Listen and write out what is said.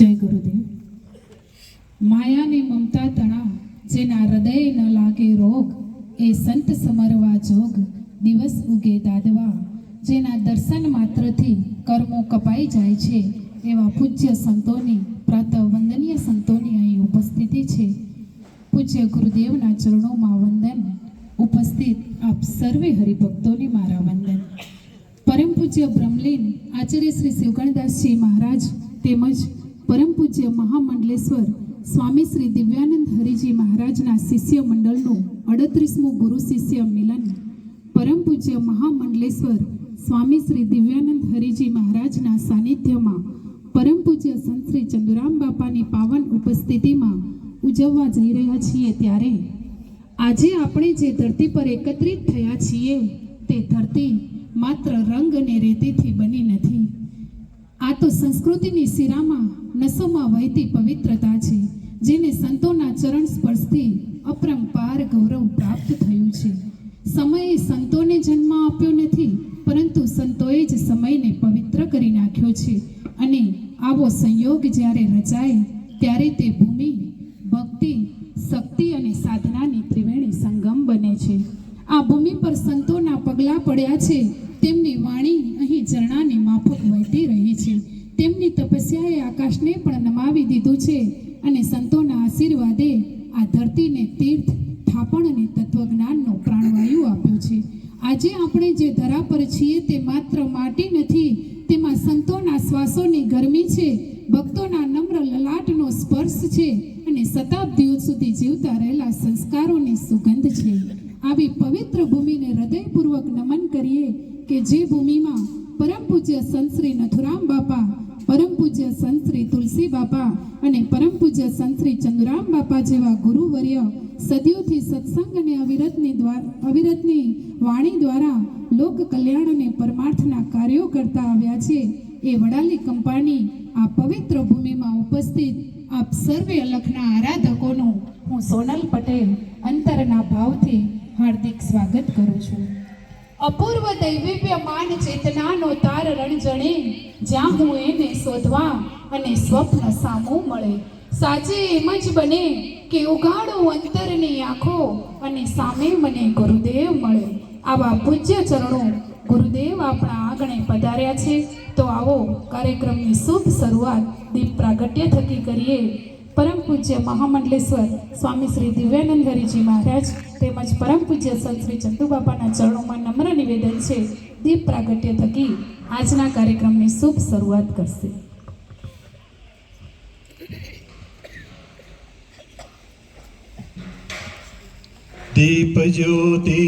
જય ગુરુદેવ. માયાને મમતા તણા જેના હૃદય ન લાગે રોગ, એ સંત સમરવા જોગ, દિવસ ઉગે દાદવા, જેના દર્શન માત્રથી કર્મો કપાઈ જાય છે, એવા પૂજ્ય સંતોની પ્રાતઃ વંદનીય સંતોની અહીં ઉપસ્થિતિ છે. પૂજ્ય ગુરુદેવના ચરણોમાં વંદન. ઉપસ્થિત આપ સર્વે હરિભક્તોને મારા વંદન. પરમ પૂજ્ય બ્રહ્મલીન, આચાર્ય શ્રી શિવગણદાસજી મહારાજ તેમજ પરમ પૂજ્ય મહામંડલેશ્વર સ્વામી શ્રી દિવ્યાનંદ હરિજી મહારાજના શિષ્ય મંડળનું અડત્રીસમું ગુરુ શિષ્ય મિલન. પરમ પૂજ્ય મહામંડલેશ્વર સ્વામી શ્રી દિવ્યાનંદ હરિજી મહારાજના સાનિધ્યમાં પરમ પૂજ્ય સંત શ્રી ચંદુરામ બાપાની પાવન ઉપસ્થિતિમાં ઉજવવા જઈ રહ્યા છીએ ત્યારે આજે આપણે જે ધરતી પર એકત્રિત થયા છીએ તે ધરતી માત્ર રંગ અને રેતીથી બની નથી. આ તો સંસ્કૃતિની શિરામાં નસોમાં વહેતી પવિત્રતા છે, જેને સંતોના ચરણ સ્પર્શથી અપરંપાર ગૌરવ પ્રાપ્ત થયું છે. સમયે સંતોને જન્મ આપ્યો નથી, પરંતુ સંતોએ જ સમયને પવિત્ર કરી નાખ્યો છે અને આવો સંયોગ જ્યારે રચાય, ત્યારે તે ભૂમિ, ભક્તિ, શક્તિ અને સાધનાની ત્રિવેણી સંગમ બને છે. આ ભૂમિ પર સંતોના પગલાં પડ્યા છે તેમની વાણી અહીં ઝરણાની માફક વહેતી રહી છે. તેમની તપસ્યાએ આકાશને પણ નમાવી દીધું છે અને સંતોના આશીર્વાદે આ ધરતીને તીર્થ, થાપણ અને તત્વજ્ઞાનનો પ્રાણવાયુ આપ્યો છે. આજે આપણે જે ધરા પર છીએ તે માત્ર માટી નથી, તેમાં સંતોના શ્વાસોની ગરમી છે, ભક્તોના નમ્ર લલાટનો સ્પર્શ છે અને શતાબ્દીઓ સુધી જીવતા રહેલા સંસ્કારોની સુગંધ છે. આવી પવિત્ર ભૂમિને કરીએ જે ભૂમિમાં પરમ પૂજ્ય સંત શ્રી નથુરામ બાપા, પરમ પૂજ્ય સંત શ્રી તુલસી બાપા અને પરમ પૂજ્ય સંત શ્રી ચંદુરામ બાપા જેવા ગુરુવર્ય સદીઓથી સત્સંગ અને અવિરતની દ્વાર, અવિરતની વાણી દ્વારા લોક કલ્યાણ અને પરમાર્થના કાર્યો કરતા આવ્યા છે. એ વડાલી કંપાની આ પવિત્ર ભૂમિમાં ઉપસ્થિત આપ સર્વે અલખના આરાધકોનું હું સોનલ પટેલ અંતરના ભાવથી હાર્દિક સ્વાગત કરું છું. અપૂર્વ દૈવિવ્યમાન ચેતનાનો તાર રણજણે, જ્યાં હું એને શોધવા અને સ્વપ્ન સામું મળે. સાચે એમ જ બને કે ઉગાડો અંતરની આંખો અને સામે મને ગુરુદેવ મળે. આવા પૂજ્ય ચરણો ગુરુદેવ આપણા આંગણે પધાર્યા છે. તો આવો કાર્યક્રમની શુભ શરૂઆત દીપ પ્રાગટ્ય થકી કરીએ. પરમ પૂજ્ય મહામંડલેશ્વર સ્વામી શ્રી દિવ્યાનંદ હરિજી મહારાજ તેમજ પરમ પૂજ્ય સંત શ્રી ચંદુબાપાના ચરણોમાં નમ્ર નિવેદન છે, દીપ પ્રાગટ્ય થકી આજના કાર્યક્રમની શુભ શરૂઆત કરશે. દીપ જ્યોતિ